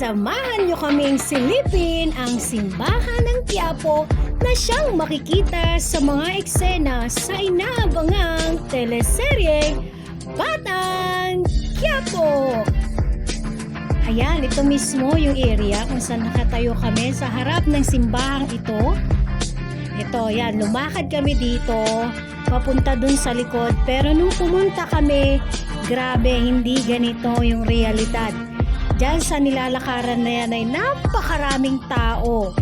Samahan niyo kaming silipin ang simbahan ng Quiapo na siyang makikita sa mga eksena sa inaabangang teleserye Batang Quiapo. Ayan, ito mismo yung area kung saan nakatayo kami sa harap ng simbahang ito. Ito, yan, lumakad kami dito, papunta dun sa likod. Pero nung pumunta kami, grabe, hindi ganito yung realidad. Diyan sa nilalakaran na yan ay napakaraming tao.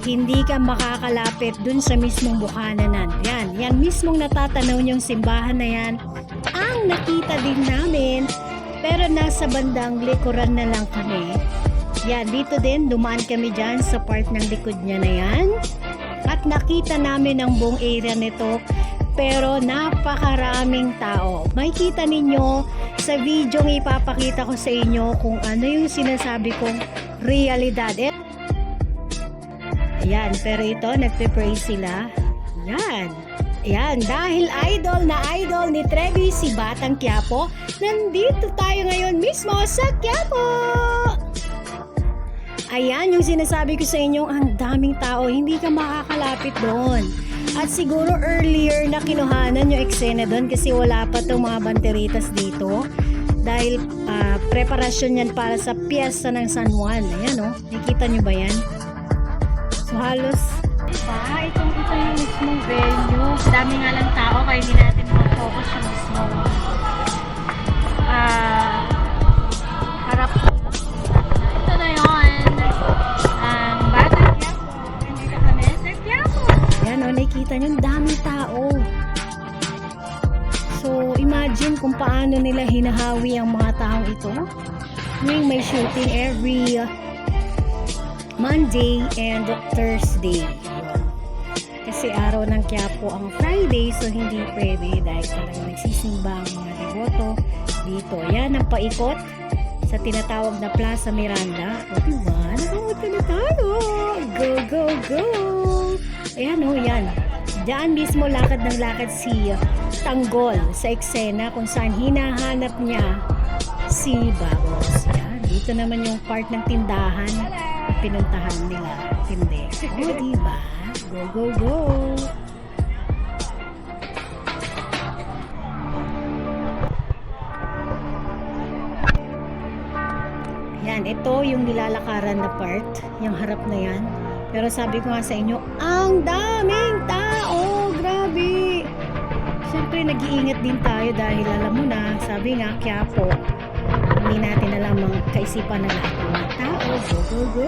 Hindi ka makakalapit dun sa mismong bukananan. Yan, yan mismong natatanaw yung simbahan na yan. Ang nakita din namin, pero nasa bandang likuran na lang kami. Yan, dito din, dumaan kami dyan sa part ng likod niya na yan. At nakita namin ang buong area nito pero napakaraming tao. Makikita ninyo sa video ng ipapakita ko sa inyo kung ano yung sinasabi kong realidad. Ayan, pero ito, nagpe-pray sila. Yan. Yan, dahil idol na idol ni Trevi si Batang Quiapo, nandito tayo ngayon mismo sa Quiapo! Ayan yung sinasabi ko sa inyo, ang daming tao, hindi ka makakalapit doon. At siguro earlier na kinuhanan yung eksena doon kasi wala pa itong mga banteritas dito. Dahil ah, preparasyon yan para sa piyesta ng San Juan. Ayan o, oh, nakikita nyo ba yan? So halos, diba? Itong, ito yung mismong venue. Dami nga lang tao kaya hindi natin mag-focus yung mismong ah, harap hinahawi ang mga taong ito. Tuwing may shooting every uh, Monday and Thursday. Kasi araw ng Quiapo ang Friday, so hindi pwede dahil talagang nagsisimba ang mga deboto dito. Yan ang paikot sa tinatawag na Plaza Miranda. O diba? Ka na tayo. Go, go, go! Ayan o, yan. Diyan mismo lakad ng lakad si Tanggol sa eksena kung saan hinahanap niya si Babos. Yan. Dito naman yung part ng tindahan na pinuntahan nila. Tinde. O, diba? Go, go, go! Yan, ito yung nilalakaran na part, yung harap na yan. Pero sabi ko nga sa inyo, ang daming tao! Grabe! Siyempre, nag-iingat din tayo dahil alam mo na, sabi nga, Quiapo, hindi natin alam ang kaisipan ng lahat ng mga tao. Go, go, go!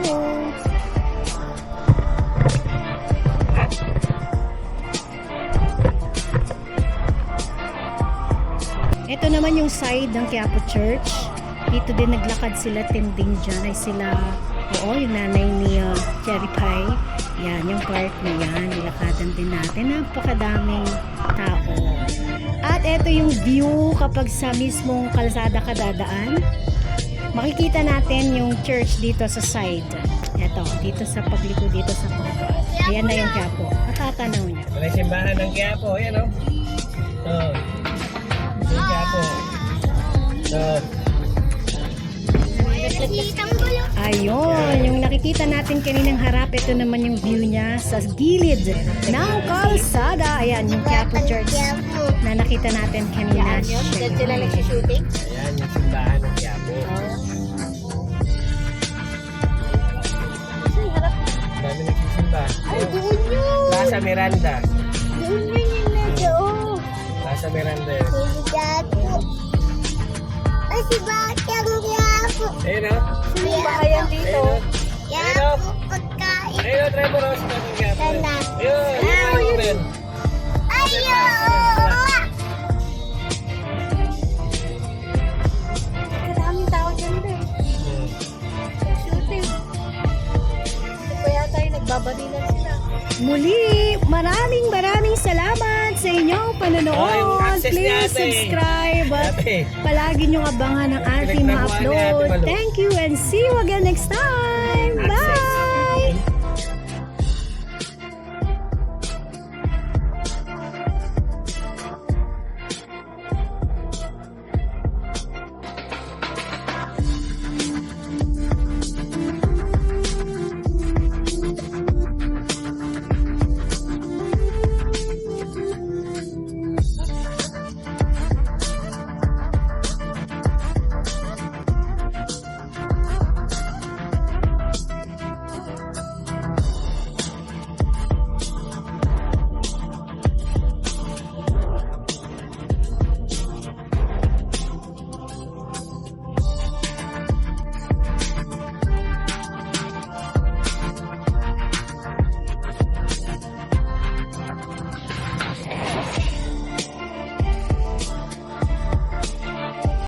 Ito naman yung side ng Quiapo Church. Dito din naglakad sila tending dyan ay sila, oo, yung nanay ni uh, Cherry Pie. Yan, yung part na yan, nilakadan din natin. Napakadaming tao. At ito yung view kapag sa mismong kalsada ka dadaan. Makikita natin yung church dito sa side. Ito, dito sa pagliko dito sa baba. Ayan na yung Quiapo. Matatanaw niya. Yung simbahan ng Quiapo, yan o. Oh. Yung Quiapo. So, Ayun, yung nakikita natin kaninang harap, ito naman yung view niya sa gilid ng kalsada. Ayan, yung Quiapo Church na nakita natin kanina. sila nagsushooting? ayan yung simbahan ng Quiapo. Dami nagsisimba. Ay, doon yun! Plaza Miranda. Doon yun yung medyo. Plaza Miranda yun. Ay, si Batang Gato. Ayun o. Sino ba kaya dito? Ayun o. Pagkain. Ayun o. Ganda. Ayun, ayun, ayun. ayun. Ayaw! Maraming Muli, maraming maraming salamat sa inyong Oh, panonood. ni Please subscribe at palagi niyong abangan ang ating mga upload. Thank you and see you again next time. Bye!